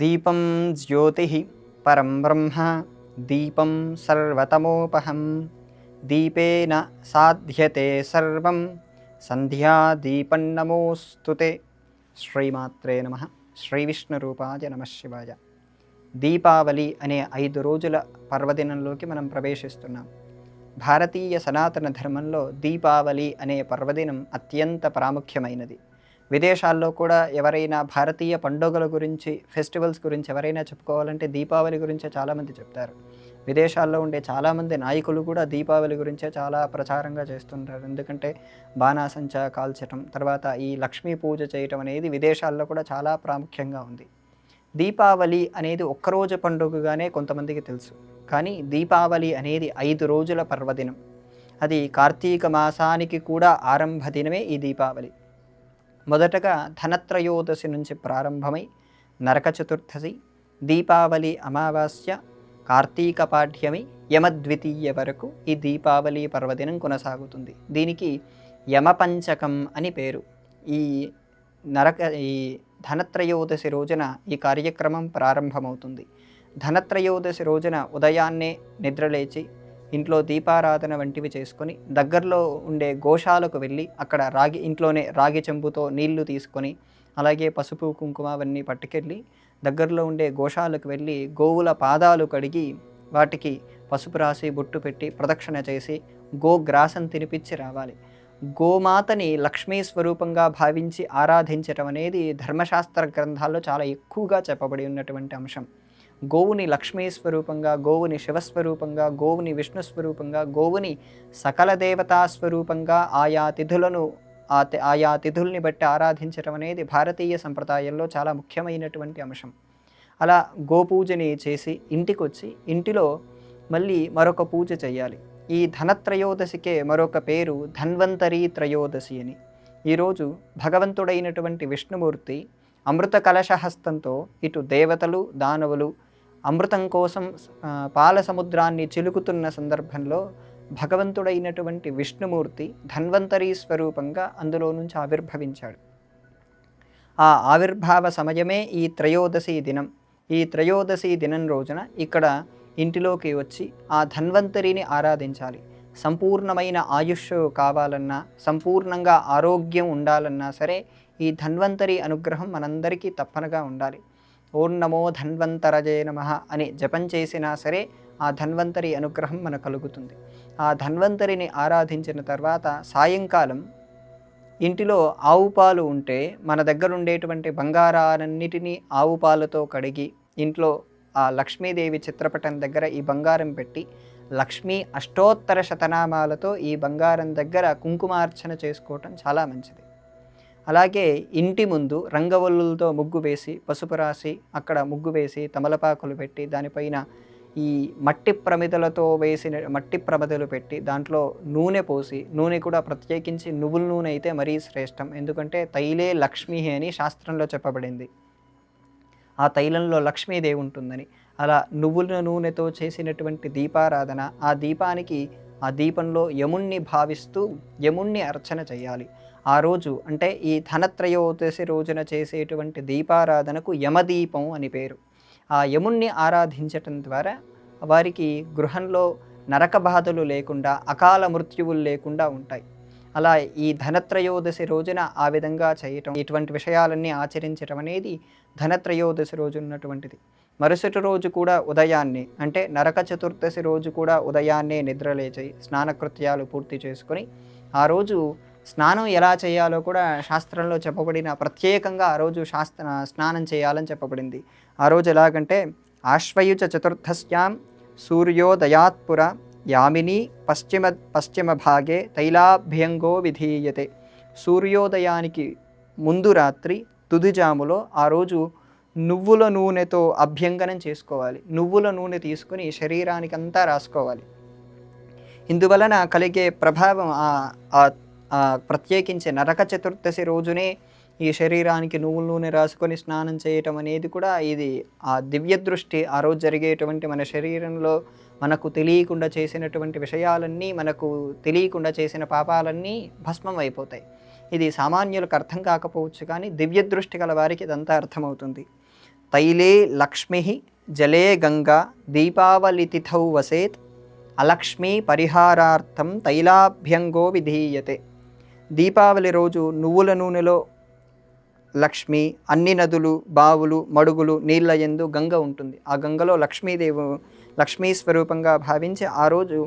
దీపం జ్యోతి పరం బ్రహ్మ దీపం సర్వతమోపహం దీపేన సాధ్యతే సర్వం సంధ్యాదీపం నమోస్తుతే శ్రీమాత్రే నమ. శ్రీ విష్ణురూపాయ నమ శివాయ. దీపావళి అనే ఐదు రోజుల పర్వదినంలోకి మనం ప్రవేశిస్తున్నాం. భారతీయ సనాతన ధర్మంలో దీపావళి అనే పర్వదినం అత్యంత ప్రాముఖ్యమైనది. విదేశాల్లో కూడా ఎవరైనా భారతీయ పండుగల గురించి ఫెస్టివల్స్ గురించి ఎవరైనా చెప్పుకోవాలంటే దీపావళి గురించే చాలామంది చెప్తారు. విదేశాల్లో ఉండే చాలామంది నాయకులు కూడా దీపావళి గురించే చాలా ప్రచారంగా చేస్తుంటారు. ఎందుకంటే బాణాసంచా కాల్చటం తర్వాత ఈ లక్ష్మీ పూజ చేయటం అనేది విదేశాల్లో కూడా చాలా ప్రాముఖ్యంగా ఉంది. దీపావళి అనేది ఒక్కరోజు పండుగగానే కొంతమందికి తెలుసు. కానీ దీపావళి అనేది ఐదు రోజుల పర్వదినం. అది కార్తీక మాసానికి కూడా ఆరంభ దినమే ఈ దీపావళి. మొదటగా ధనత్రయోదశి నుంచి ప్రారంభమై నరక చతుర్థశి దీపావళి అమావాస్య కార్తీక పాఠ్యమి యమద్వితీయ వరకు ఈ దీపావళి పర్వదినం కొనసాగుతుంది. దీనికి యమపంచకం అని పేరు. ఈ నరక ఈ ధనత్రయోదశి రోజున ఈ కార్యక్రమం ప్రారంభమవుతుంది. ధనత్రయోదశి రోజున ఉదయాన్నే నిద్రలేచి ఇంట్లో దీపారాధన వంటివి చేసుకొని దగ్గరలో ఉండే గోశాలకు వెళ్ళి అక్కడ రాగి ఇంట్లోనే రాగి చెంబుతో నీళ్ళు తీసుకొని అలాగే పసుపు కుంకుమ అవన్నీ పట్టుకెళ్ళి దగ్గరలో ఉండే గోశాలకు వెళ్ళి గోవుల పాదాలు కడిగి వాటికి పసుపు రాసి బొట్టు పెట్టి ప్రదక్షిణ చేసి గోగ్రాసం తినిపించి రావాలి. గోమాతని లక్ష్మీ స్వరూపంగా భావించి ఆరాధించటం అనేది ధర్మశాస్త్ర గ్రంథాల్లో చాలా ఎక్కువగా చెప్పబడి ఉన్నటువంటి అంశం. గోవుని లక్ష్మీ స్వరూపంగా గోవుని శివస్వరూపంగా గోవుని విష్ణు స్వరూపంగా గోవుని సకల దేవతా స్వరూపంగా ఆయా తిథులను ఆ ఆయా తిథుల్ని బట్టి ఆరాధించడం అనేది భారతీయ సంప్రదాయంలో చాలా ముఖ్యమైనటువంటి అంశం. అలా గోపూజని చేసి ఇంటికి వచ్చి ఇంటిలో మళ్ళీ మరొక పూజ చేయాలి ఈ ధనత్రయోదశికే మరొక పేరు ధన్వంతరి త్రయోదశి అని. ఈరోజు భగవంతుడైనటువంటి విష్ణుమూర్తి అమృత కలశహస్తంతో ఇటు దేవతలు దానవులు అమృతం కోసం పాల సముద్రాన్ని చిలుకుతున్న సందర్భంలో భగవంతుడైనటువంటి విష్ణుమూర్తి ధన్వంతరి స్వరూపంగా అందులో నుంచి ఆవిర్భవించాడు. ఆ ఆవిర్భావ సమయమే ఈ త్రయోదశి దినం. ఈ త్రయోదశి దినం రోజున ఇక్కడ ఇంటిలోకి వచ్చి ఆ ధన్వంతరిని ఆరాధించాలి. సంపూర్ణమైన ఆయుష్ కావాలన్నా సంపూర్ణంగా ఆరోగ్యం ఉండాలన్నా సరే ఈ ధన్వంతరి అనుగ్రహం మనందరికీ తప్పనగా ఉండాలి. ఓం నమో ధన్వంతరజే నమ అని జపం చేసినా సరే ఆ ధన్వంతరి అనుగ్రహం మనకు కలుగుతుంది. ఆ ధన్వంతరిని ఆరాధించిన తర్వాత సాయంకాలం ఇంటిలో ఆవు పాలు ఉంటే మన దగ్గర ఉండేటువంటి బంగారాలన్నిటినీ ఆవు పాలతో కడిగి ఇంట్లో ఆ లక్ష్మీదేవి చిత్రపటం దగ్గర ఈ బంగారం పెట్టి లక్ష్మీ అష్టోత్తర శతనామాలతో ఈ బంగారం దగ్గర కుంకుమార్చన చేసుకోవటం చాలా మంచిది. అలాగే ఇంటి ముందు రంగవల్లులతో ముగ్గు వేసి పసుపు రాసి అక్కడ ముగ్గు వేసి తమలపాకులు పెట్టి దానిపైన ఈ మట్టి ప్రమిదలతో వేసిన మట్టి ప్రమిదలు పెట్టి దాంట్లో నూనె పోసి నూనె కూడా ప్రత్యేకించి నువ్వుల నూనె అయితే మరీ శ్రేష్టం. ఎందుకంటే తైలే లక్ష్మి అని శాస్త్రంలో చెప్పబడింది. ఆ తైలంలో లక్ష్మీదేవి ఉంటుందని. అలా నువ్వుల నూనెతో చేసినటువంటి దీపారాధన ఆ దీపానికి ఆ దీపంలో యముణ్ణి భావిస్తూ యముణ్ణి అర్చన చేయాలి. ఆ రోజు అంటే ఈ ధనత్రయోదశి రోజున చేసేటువంటి దీపారాధనకు యమదీపం అని పేరు. ఆ యముణ్ణి ఆరాధించటం ద్వారా వారికి గృహంలో నరక బాధలు లేకుండా అకాల మృత్యువులు లేకుండా ఉంటాయి. అలా ఈ ధనత్రయోదశి రోజున ఆ విధంగా చేయటం ఇటువంటి విషయాలన్నీ ఆచరించటం అనేది ధనత్రయోదశి రోజు ఉన్నటువంటిది. మరుసటి రోజు కూడా ఉదయాన్నే అంటే నరక చతుర్దశి రోజు కూడా ఉదయాన్నే నిద్రలేచి స్నానకృత్యాలు పూర్తి చేసుకొని ఆ రోజు స్నానం ఎలా చేయాలో కూడా శాస్త్రంలో చెప్పబడిన ప్రత్యేకంగా ఆ రోజు శాస్త్ర స్నానం చేయాలని చెప్పబడింది. ఆ రోజు ఎలాగంటే ఆశ్వయుజ చతుర్థశ్యాం సూర్యోదయాత్పుర యామిని పశ్చిమ పశ్చిమ భాగే తైలాభ్యంగో విధీయతే. సూర్యోదయానికి ముందు రాత్రి తుదిజాములో ఆ రోజు నువ్వుల నూనెతో అభ్యంగనం చేసుకోవాలి. నువ్వుల నూనె తీసుకుని శరీరానికంతా రాసుకోవాలి. ఇందువలన కలిగే ప్రభావం ఆ ప్రత్యేకించి నరక చతుర్దశి రోజునే ఈ శరీరానికి నువ్వుల నూనె రాసుకొని స్నానం చేయటం అనేది కూడా ఇది ఆ దివ్య దృష్టి ఆ రోజు జరిగేటువంటి మన శరీరంలో మనకు తెలియకుండా చేసినటువంటి విషయాలన్నీ మనకు తెలియకుండా చేసిన పాపాలన్నీ భస్మం అయిపోతాయి. ఇది సామాన్యులకు అర్థం కాకపోవచ్చు కానీ దివ్య దృష్టి గల వారికి ఇదంతా అర్థమవుతుంది. తైలే లక్ష్మి జలే గంగా దీపావళితిథౌ వసేత్ అలక్ష్మీ పరిహారార్థం తైలాభ్యంగో విధీయతే. దీపావళి రోజు నువ్వుల నూనెలో లక్ష్మి అన్ని నదులు బావులు మడుగులు నీళ్ళ ఎందు గంగ ఉంటుంది. ఆ గంగలో లక్ష్మీదేవి లక్ష్మీ స్వరూపంగా భావించి ఆ రోజు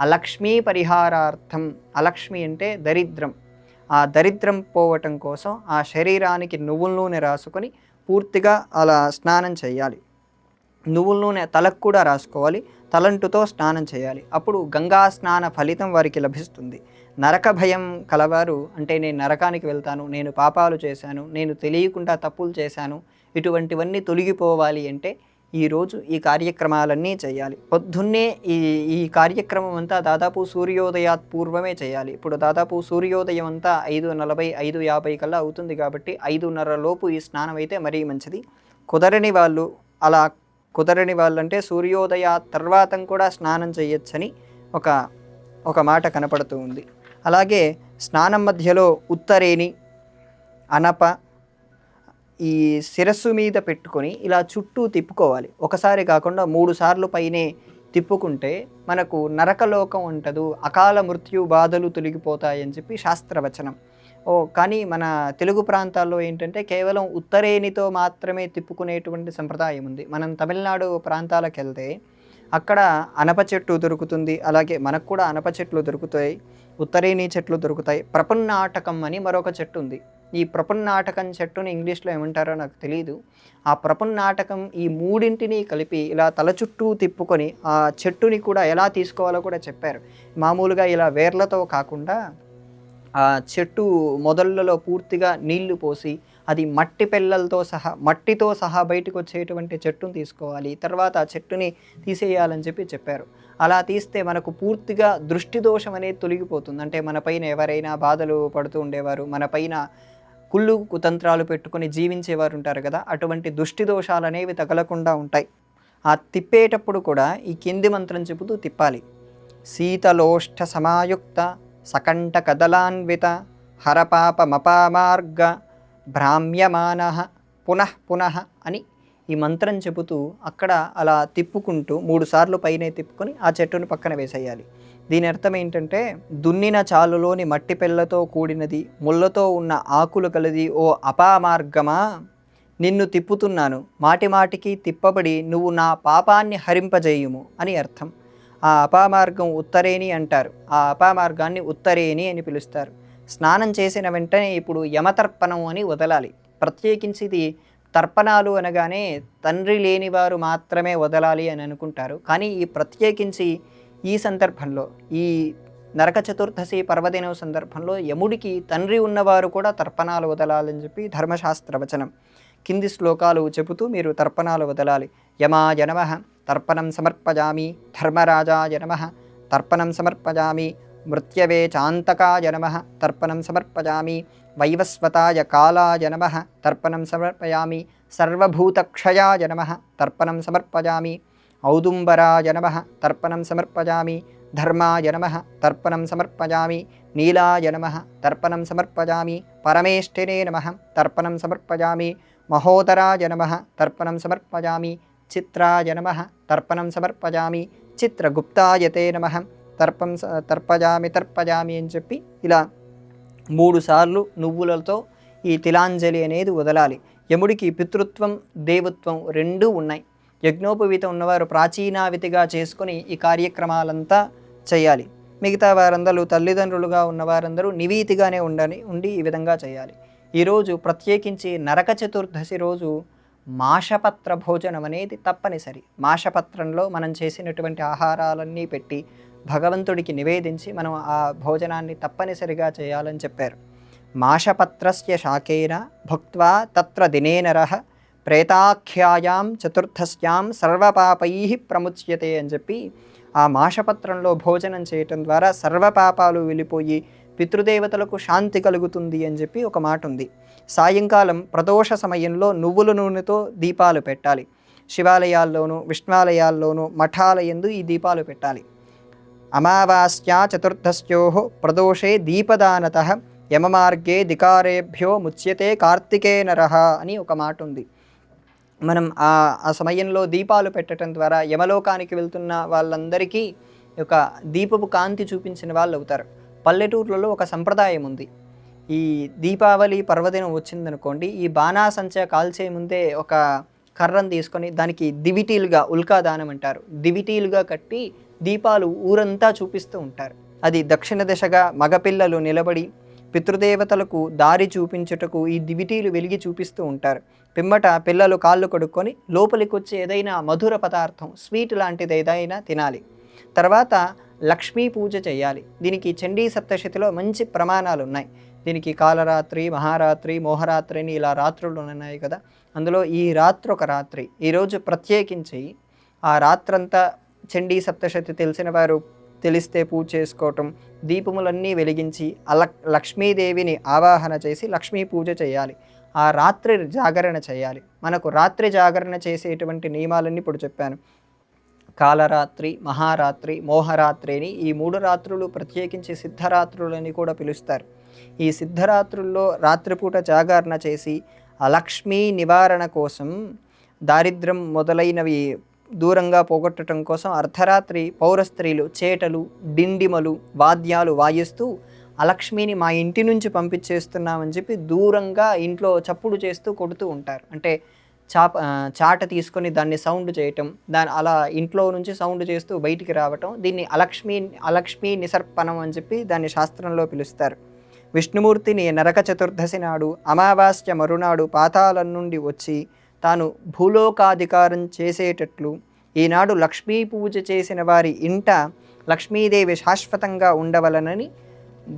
అలక్ష్మీ పరిహారార్థం అలక్ష్మి అంటే దరిద్రం. ఆ దరిద్రం పోవటం కోసం ఆ శరీరానికి నువ్వుల నూనె రాసుకొని పూర్తిగా అలా స్నానం చేయాలి. నువ్వుల నూనె తలకు కూడా రాసుకోవాలి తలంటుతో స్నానం చేయాలి. అప్పుడు గంగా స్నాన ఫలితం వారికి లభిస్తుంది. నరక భయం కలవారు అంటే నేను నరకానికి వెళ్తాను నేను పాపాలు చేశాను నేను తెలియకుండా తప్పులు చేశాను ఇటువంటివన్నీ తొలగిపోవాలి అంటే ఈరోజు ఈ కార్యక్రమాలన్నీ చేయాలి. పొద్దున్నే ఈ ఈ కార్యక్రమం అంతా దాదాపు సూర్యోదయాత్ పూర్వమే చేయాలి. ఇప్పుడు దాదాపు సూర్యోదయం అంతా ఐదు నలభై ఐదు యాభై కల్లా అవుతుంది కాబట్టి ఐదున్నర లోపు ఈ స్నానం అయితే మరీ మంచిది. కుదరని వాళ్ళు అలా కుదరని వాళ్ళంటే సూర్యోదయ తర్వాత కూడా స్నానం చేయొచ్చని ఒక ఒక మాట కనపడుతూ ఉంది. అలాగే స్నానం మధ్యలో ఉత్తరేణి అనప ఈ శిరస్సు మీద పెట్టుకొని ఇలా చుట్టూ తిప్పుకోవాలి. ఒకసారి కాకుండా మూడు సార్లు పైనే తిప్పుకుంటే మనకు నరకలోకం ఉంటదు అకాల మృత్యు బాధలు తొలగిపోతాయని చెప్పి శాస్త్రవచనం. ఓ కానీ మన తెలుగు ప్రాంతాల్లో ఏంటంటే కేవలం ఉత్తరేణితో మాత్రమే తిప్పుకునేటువంటి సంప్రదాయం ఉంది. మనం తమిళనాడు ప్రాంతాలకు వెళ్తే అక్కడ అనప చెట్టు దొరుకుతుంది అలాగే మనకు కూడా అనప చెట్లు దొరుకుతాయి. ఉత్తరేణి చెట్లు దొరుకుతాయి. ప్రపన్నాటకం అని మరొక చెట్టు ఉంది. ఈ ప్రపన్నాటకం చెట్టుని ఇంగ్లీష్లో ఏమంటారో నాకు తెలియదు ఆ ప్రపన్నాటకం ఈ మూడింటిని కలిపి ఇలా తల చుట్టూ తిప్పుకొని ఆ చెట్టుని కూడా ఎలా తీసుకోవాలో కూడా చెప్పారు. మామూలుగా ఇలా వేర్లతో కాకుండా ఆ చెట్టు మొదళ్ళలో పూర్తిగా నీళ్ళు పోసి అది మట్టి పిల్లలతో సహా మట్టితో సహా బయటకు వచ్చేటువంటి చెట్టును తీసుకోవాలి. తర్వాత ఆ చెట్టుని తీసేయాలని చెప్పి చెప్పారు. అలా తీస్తే మనకు పూర్తిగా దృష్టి దోషం అనేది తొలగిపోతుంది. అంటే మన పైన ఎవరైనా బాధలు పడుతూ ఉండేవారు మన పైన కుళ్ళు కుతంత్రాలు పెట్టుకొని జీవించేవారు ఉంటారు కదా అటువంటి దృష్టి దోషాలు అనేవి తగలకుండా ఉంటాయి. ఆ తిప్పేటప్పుడు కూడా ఈ కింది మంత్రం చెబుతూ తిప్పాలి. శీతలోష్ట సమాయుక్త సకంఠకదలాన్విత హరపాపమపామార్గ భ్రామ్యమాన పునః పునః అని ఈ మంత్రం చెబుతూ అక్కడ అలా తిప్పుకుంటూ మూడుసార్లు పైనే తిప్పుకొని ఆ చెట్టును పక్కన వేసేయాలి. దీని అర్థం ఏంటంటే దున్నిన చాలులోని మట్టి పెళ్ళతో కూడినది ముళ్ళతో ఉన్న ఆకులు కలది ఓ అపామార్గమా? నిన్ను తిప్పుతున్నాను మాటి మాటికి తిప్పబడి నువ్వు నా పాపాన్ని హరింపజేయుము అని అర్థం. ఆ అపామార్గం ఉత్తరేణి అంటారు. ఆ అపామార్గాన్ని ఉత్తరేణి అని పిలుస్తారు. స్నానం చేసిన వెంటనే ఇప్పుడు యమతర్పణం అని వదలాలి. ప్రత్యేకించి ఇది తర్పణాలు అనగానే తండ్రి లేని వారు మాత్రమే వదలాలి అని అనుకుంటారు. కానీ ఈ ప్రత్యేకించి ఈ సందర్భంలో ఈ నరక చతుర్దశి పర్వదినం సందర్భంలో యముడికి తండ్రి ఉన్నవారు కూడా తర్పణాలు వదలాలని చెప్పి ధర్మశాస్త్ర వచనం కింది శ్లోకాలు చెబుతూ మీరు తర్పణాలు వదలాలి. యమా జనమ తర్పణం సమర్పజామి ధర్మరాజాయ నమ తర్పణం సమర్పజామి మృత్యవే చాంతకాయ నమ తర్పణం సమర్పజామి వైవస్వతాయ కాలాయ నమ తర్పణం సమర్పయామి సర్వభూతక్షయాయ నమ తర్పణం సమర్పజామి ఔదుంబరాయ నమ తర్పణం సమర్పజామి ధర్మాయ నమ తర్పణం సమర్పజామి నీలాయ నమ తర్పణం సమర్పజామి పరమేష్ఠినే నమ తర్పణం సమర్పజామి మహోదరాయ నమ తర్పణం సమర్పజామి చిత్రాయ నమ. తర్పణం సమర్పజామి. చిత్రగుప్తాయతే నమ. తర్పం స- తర్పజామి తర్పజామి అని చెప్పి ఇలా మూడు సార్లు నువ్వులతో ఈ తిలాంజలి అనేది వదలాలి. యముడికి పితృత్వం దేవత్వం రెండూ ఉన్నాయి. యజ్ఞోపవీతం ఉన్నవారు ప్రాచీనావితిగా చేసుకుని ఈ కార్యక్రమాలంతా చేయాలి. మిగతా వారందరూ తల్లిదండ్రులుగా ఉన్నవారందరూ నివీతిగానే ఉండని ఉండి ఈ విధంగా చేయాలి. ఈరోజు ప్రత్యేకించి నరక చతుర్దశి రోజు మాషపత్ర భోజనం అనేది తప్పనిసరి. మాషపత్రంలో మనం చేసినటువంటి ఆహారాలన్నీ పెట్టి భగవంతుడికి నివేదించి మనం ఆ భోజనాన్ని తప్పనిసరిగా చేయాలని చెప్పారు. మాషపత్రస్య శాఖేన భుక్వా తత్ర దినేనర ప్రేతాఖ్యాయాం చతుర్థస్యాం సర్వపాపై ప్రముచ్యతే అని చెప్పి ఆ మాషపత్రంలో భోజనం చేయటం ద్వారా సర్వపాపాలు వెళ్ళిపోయి పితృదేవతలకు శాంతి కలుగుతుంది అని చెప్పి ఒక మాట ఉంది. సాయంకాలం ప్రదోష సమయంలో నువ్వుల నూనెతో దీపాలు పెట్టాలి. శివాలయాల్లోనూ విష్ణాలయాల్లోనూ మఠాలయందు ఈ దీపాలు పెట్టాలి. అమావాస్యా చతుర్దశ్యో ప్రదోషే దీపదానత యమమార్గే దికారేభ్యో ముచ్యతే కార్తికే నరః అని ఒక మాట ఉంది. మనం ఆ ఆ సమయంలో దీపాలు పెట్టడం ద్వారా యమలోకానికి వెళ్తున్న వాళ్ళందరికీ ఒక దీపపు కాంతి చూపించిన వాళ్ళు అవుతారు. పల్లెటూర్లలో ఒక సంప్రదాయం ఉంది. ఈ దీపావళి పర్వదినం వచ్చిందనుకోండి ఈ బాణాసంచా కాల్చే ముందే ఒక కర్రను తీసుకొని దానికి దివిటీలుగా ఉల్కాదానం అంటారు. దివిటీలుగా కట్టి దీపాలు ఊరంతా చూపిస్తూ ఉంటారు. అది దక్షిణ దిశగా మగపిల్లలు నిలబడి పితృదేవతలకు దారి చూపించుటకు ఈ దివిటీలు వెలిగి చూపిస్తూ ఉంటారు. పిమ్మట పిల్లలు కాళ్ళు కడుక్కొని లోపలికి వచ్చి ఏదైనా మధుర పదార్థం స్వీట్ లాంటిది ఏదైనా తినాలి. తర్వాత లక్ష్మీ పూజ చేయాలి. దీనికి చండీ సప్తశతిలో మంచి ప్రమాణాలు ఉన్నాయి దీనికి కాలరాత్రి మహారాత్రి మోహరాత్రి అని ఇలా రాత్రులు ఉన్నాయి కదా. అందులో ఈ రాత్రి ఒక రాత్రి. ఈరోజు ప్రత్యేకించి ఆ రాత్రంతా చండీ సప్తశతి తెలిసిన వారు తెలిస్తే పూజ చేసుకోవటం దీపములన్నీ వెలిగించి అల లక్ష్మీదేవిని ఆవాహన చేసి లక్ష్మీ పూజ చేయాలి. ఆ రాత్రి జాగరణ చేయాలి. మనకు రాత్రి జాగరణ చేసేటువంటి నియమాలన్నీ ఇప్పుడు చెప్పాను. కాలరాత్రి మహారాత్రి మోహరాత్రి అని ఈ మూడు రాత్రులు ప్రత్యేకించి సిద్ధరాత్రులని కూడా పిలుస్తారు. ఈ సిద్ధరాత్రుల్లో రాత్రిపూట జాగరణ చేసి అలక్ష్మీ నివారణ కోసం దారిద్ర్యం మొదలైనవి దూరంగా పోగొట్టడం కోసం అర్ధరాత్రి పౌరస్త్రీలు చేటలు డిండిమలు వాద్యాలు వాయిస్తూ అలక్ష్మిని మా ఇంటి నుంచి పంపించేస్తున్నామని చెప్పి దూరంగా ఇంట్లో చప్పుడు చేస్తూ కొడుతూ ఉంటారు. అంటే చాప చాట తీసుకొని దాన్ని సౌండ్ చేయటం దాని అలా ఇంట్లో నుంచి సౌండ్ చేస్తూ బయటికి రావటం దీన్ని అలక్ష్మి అలక్ష్మి నిసర్పణం అని చెప్పి దాన్ని శాస్త్రంలో పిలుస్తారు. విష్ణుమూర్తిని నరక చతుర్దశి నాడు అమావాస్య మరునాడు పాతాళం నుండి వచ్చి తాను భూలోకాధికారం చేసేటట్లు ఈనాడు లక్ష్మీ పూజ చేసిన వారి ఇంట లక్ష్మీదేవి శాశ్వతంగా ఉండవలనని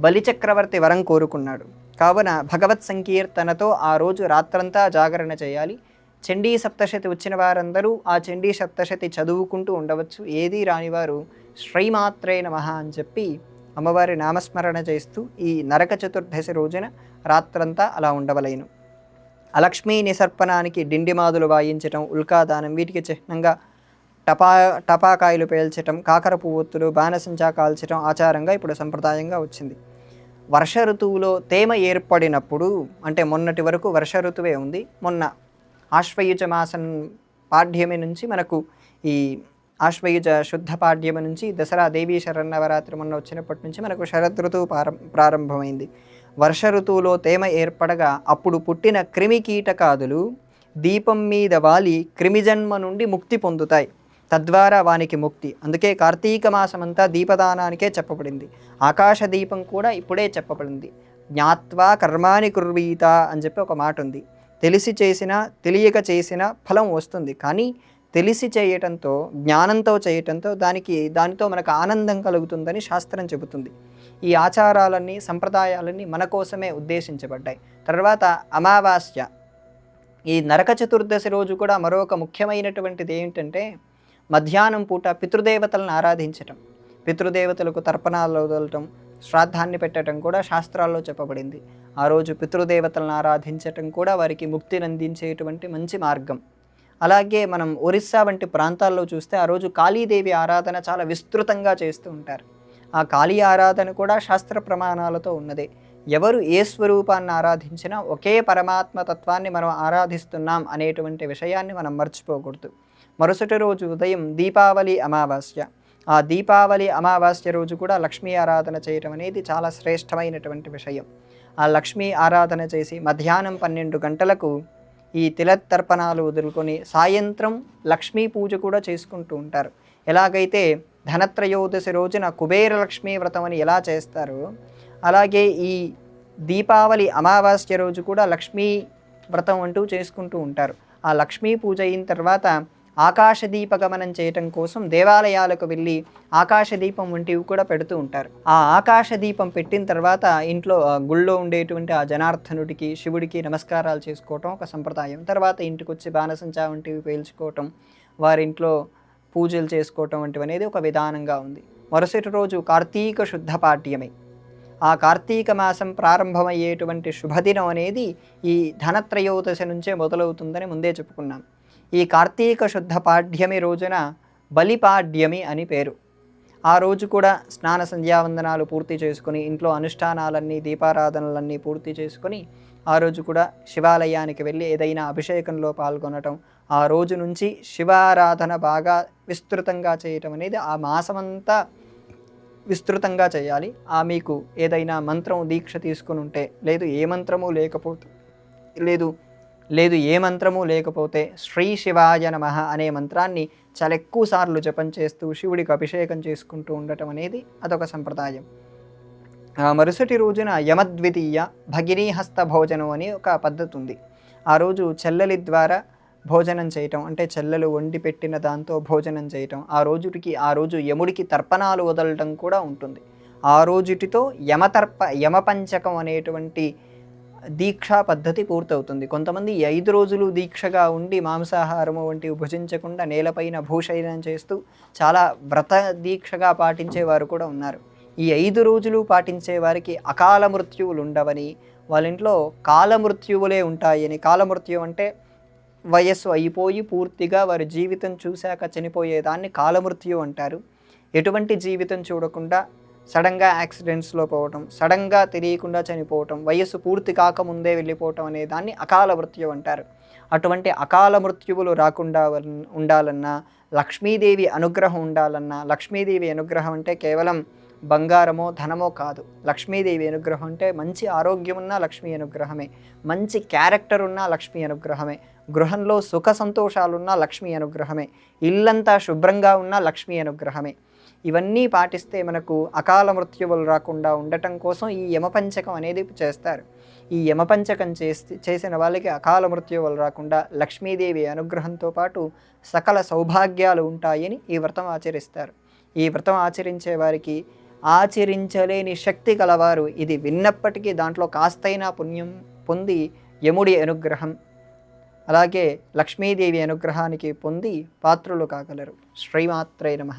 బలిచక్రవర్తి వరం కోరుకున్నాడు. కావున భగవత్ సంకీర్తనతో ఆ రోజు రాత్రంతా జాగరణ చేయాలి. చండీ సప్తశతి వచ్చిన వారందరూ ఆ చండీ సప్తశతి చదువుకుంటూ ఉండవచ్చు. ఏదీ రానివారు? శ్రీమాత్రే నమ అని చెప్పి అమ్మవారి నామస్మరణ చేస్తూ ఈ నరక చతుర్దశి రోజున రాత్రంతా అలా ఉండవలేను. అలక్ష్మీ నిసర్పణానికి డిండిమాదులు వాయించటం ఉల్కాదానం వీటికి చిహ్నంగా టపా టపాకాయలు పేల్చటం కాకర పువ్వొత్తులు బాణసంచా కాల్చటం ఆచారంగా ఇప్పుడు సంప్రదాయంగా వచ్చింది. వర్ష ఋతువులో తేమ ఏర్పడినప్పుడు అంటే మొన్నటి వరకు వర్ష ఋతువే ఉంది మొన్న ఆశ్వయుజ మాసం పాఠ్యమి నుంచి మనకు ఈ ఆశ్వయుజ శుద్ధ పాడ్యమి నుంచి దసరా దేవీ శరన్నవరాత్రి మొన్న వచ్చినప్పటి నుంచి మనకు శరద్ ఋతువు ప్రారంభమైంది. వర్ష ఋతువులో తేమ ఏర్పడగా అప్పుడు పుట్టిన క్రిమి కీటకాదులు దీపం మీద వాలి క్రిమిజన్మ నుండి ముక్తి పొందుతాయి. తద్వారా వానికి ముక్తి. అందుకే కార్తీక మాసమంతా దీపదానానికే చెప్పబడింది. ఆకాశ దీపం కూడా ఇప్పుడే చెప్పబడింది. జ్ఞాత్వా కర్మాని కుర్వీత అని చెప్పి ఒక మాట ఉంది తెలిసి చేసినా తెలియక చేసినా ఫలం వస్తుంది. కానీ తెలిసి చేయటంతో జ్ఞానంతో చేయటంతో దానికి దానితో మనకు ఆనందం కలుగుతుందని శాస్త్రం చెబుతుంది. ఈ ఆచారాలన్నీ సంప్రదాయాలన్నీ మన కోసమే ఉద్దేశించబడ్డాయి. తర్వాత అమావాస్య. ఈ నరక చతుర్దశి రోజు కూడా మరొక ముఖ్యమైనటువంటిది ఏమిటంటే మధ్యాహ్నం పూట పితృదేవతలను ఆరాధించటం. పితృదేవతలకు తర్పణాలు వదలటం శ్రాద్ధాన్ని పెట్టడం కూడా శాస్త్రాల్లో చెప్పబడింది. ఆ రోజు పితృదేవతలను ఆరాధించటం కూడా వారికి ముక్తిని అందించేటువంటి మంచి మార్గం. అలాగే మనం ఒరిస్సా వంటి ప్రాంతాల్లో చూస్తే ఆ రోజు కాళీదేవి ఆరాధన చాలా విస్తృతంగా చేస్తూ ఉంటారు. ఆ కాళీ ఆరాధన కూడా శాస్త్ర ప్రమాణాలతో ఉన్నదే. ఎవరు ఏ స్వరూపాన్ని ఆరాధించినా ఒకే పరమాత్మ తత్వాన్ని మనం ఆరాధిస్తున్నాం అనేటువంటి విషయాన్ని మనం మర్చిపోకూడదు. మరుసటి రోజు ఉదయం దీపావళి అమావాస్య. ఆ దీపావళి అమావాస్య రోజు కూడా లక్ష్మీ ఆరాధన చేయటం అనేది చాలా శ్రేష్టమైనటువంటి విషయం. ఆ లక్ష్మీ ఆరాధన చేసి మధ్యాహ్నం పన్నెండు గంటలకు ఈ తిలతర్పణాలు వదులుకొని సాయంత్రం లక్ష్మీ పూజ కూడా చేసుకుంటూ ఉంటారు. ఎలాగైతే ధనత్రయోదశి రోజున కుబేర లక్ష్మీ వ్రతం అని ఎలా చేస్తారో అలాగే ఈ దీపావళి అమావాస్య రోజు కూడా లక్ష్మీ వ్రతం అంటూ చేసుకుంటూ ఉంటారు. ఆ లక్ష్మీ పూజ అయిన తర్వాత ఆకాశదీప గమనం చేయటం కోసం దేవాలయాలకు వెళ్ళి ఆకాశదీపం వంటివి కూడా పెడుతూ ఉంటారు. ఆ ఆకాశదీపం పెట్టిన తర్వాత ఇంట్లో గుళ్ళో ఉండేటువంటి ఆ జనార్దనుడికి శివుడికి నమస్కారాలు చేసుకోవటం ఒక సంప్రదాయం. తర్వాత ఇంటికి వచ్చి బాణసంచా వంటివి పేల్చుకోవటం వారింట్లో పూజలు చేసుకోవటం వంటివి అనేది ఒక విధానంగా ఉంది. మరుసటి రోజు కార్తీక శుద్ధ పాఠ్యమే ఆ కార్తీక మాసం ప్రారంభమయ్యేటువంటి శుభదినం అనేది ఈ ధనత్రయోదశి నుంచే మొదలవుతుందని ముందే చెప్పుకున్నాం. ఈ కార్తీక శుద్ధ పాడ్యమి రోజున బలిపాడ్యమి అని పేరు. ఆ రోజు కూడా స్నాన సంధ్యావందనాలు పూర్తి చేసుకుని ఇంట్లో అనుష్ఠానాలన్నీ దీపారాధనలన్నీ పూర్తి చేసుకొని ఆ రోజు కూడా శివాలయానికి వెళ్ళి ఏదైనా అభిషేకంలో పాల్గొనటం ఆ రోజు నుంచి శివారాధన బాగా విస్తృతంగా చేయటం అనేది ఆ మాసమంతా విస్తృతంగా చేయాలి. ఆ మీకు ఏదైనా మంత్రం దీక్ష తీసుకుని ఉంటే లేదు ఏ మంత్రము లేకపోతే లేదు లేదు ఏ మంత్రము లేకపోతే శ్రీ శివాయ నమ అనే మంత్రాన్ని చాలా ఎక్కువసార్లు జపం చేస్తూ శివుడికి అభిషేకం చేసుకుంటూ ఉండటం అనేది అదొక సంప్రదాయం. మరుసటి రోజున యమద్వితీయ భగినీహస్త భోజనం అని ఒక పద్ధతి ఉంది. ఆ రోజు చెల్లెలి ద్వారా భోజనం చేయటం అంటే చెల్లెలు వండి పెట్టిన దాంతో భోజనం చేయటం ఆ రోజుటికి ఆ రోజు యముడికి తర్పణాలు వదలటం కూడా ఉంటుంది. ఆ రోజుటితో యమతర్ప యమపంచకం అనేటువంటి దీక్షా పద్ధతి పూర్తవుతుంది. కొంతమంది ఐదు రోజులు దీక్షగా ఉండి మాంసాహారము వంటివి భుజించకుండా నేలపైన భూశయనం చేస్తూ చాలా వ్రత దీక్షగా పాటించేవారు కూడా ఉన్నారు. ఈ ఐదు రోజులు పాటించే వారికి అకాల మృత్యువులు ఉండవని వాళ్ళ ఇంట్లో కాలమృత్యువులే ఉంటాయని. కాలమృత్యు అంటే వయస్సు అయిపోయి పూర్తిగా వారి జీవితం చూశాక చనిపోయేదాన్ని కాలమృత్యు అంటారు. ఎటువంటి జీవితం చూడకుండా సడన్గా యాక్సిడెంట్స్లో పోవటం సడన్గా తెలియకుండా చనిపోవటం వయస్సు పూర్తి కాకముందే వెళ్ళిపోవటం అనే దాన్ని అకాల మృత్యు అంటారు. అటువంటి అకాల మృత్యువులు రాకుండా ఉండాలన్నా లక్ష్మీదేవి అనుగ్రహం ఉండాలన్నా లక్ష్మీదేవి అనుగ్రహం అంటే కేవలం బంగారమో ధనమో కాదు. లక్ష్మీదేవి అనుగ్రహం అంటే మంచి ఆరోగ్యం ఉన్న లక్ష్మీ అనుగ్రహమే. మంచి క్యారెక్టర్ ఉన్న లక్ష్మీ అనుగ్రహమే. గృహంలో సుఖ సంతోషాలున్న లక్ష్మీ అనుగ్రహమే. ఇల్లంతా శుభ్రంగా ఉన్న లక్ష్మీ అనుగ్రహమే. ఇవన్నీ పాటిస్తే మనకు అకాల మృత్యువులు రాకుండా ఉండటం కోసం ఈ యమపంచకం అనేది చేస్తారు. ఈ యమపంచకం చేసి చేసిన వాళ్ళకి అకాల మృత్యువులు రాకుండా లక్ష్మీదేవి అనుగ్రహంతో పాటు సకల సౌభాగ్యాలు ఉంటాయని ఈ వ్రతం ఆచరిస్తారు. ఈ వ్రతం ఆచరించే వారికి ఆచరించలేని శక్తి కలవారు ఇది విన్నప్పటికీ దాంట్లో కాస్తైనా పుణ్యం పొంది యముడి అనుగ్రహం అలాగే లక్ష్మీదేవి అనుగ్రహానికి పొంది పాత్రులు కాగలరు. శ్రీమాత్రే నమః.